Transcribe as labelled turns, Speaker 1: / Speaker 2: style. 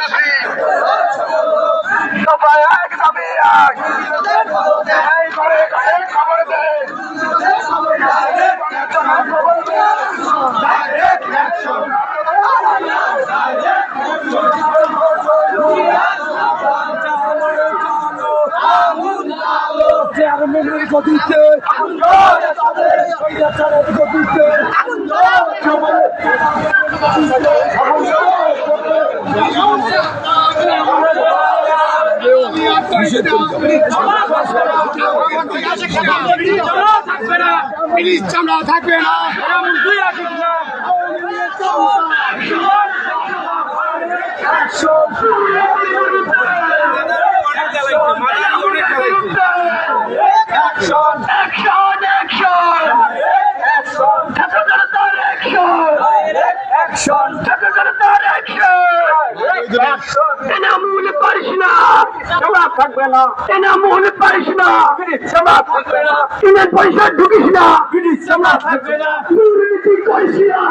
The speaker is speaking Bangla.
Speaker 1: কর্মসূচি সবাই এক দাবি এক এই ঘরে ঘরে খবর দে খবর দে Direct action.
Speaker 2: চেয়ারম্যানের গতিতে গতিতে
Speaker 1: পুলিশ চামড়া থাকবে না Action! Action! Action! Action! Tatakaratar action! জবাব থাকবে না। এনামুল পারিস না। জবাব থাকবে না। ইনের পয়সা ঢুকিস না। জবাব থাকবে না। দুর্নীতি করিস না।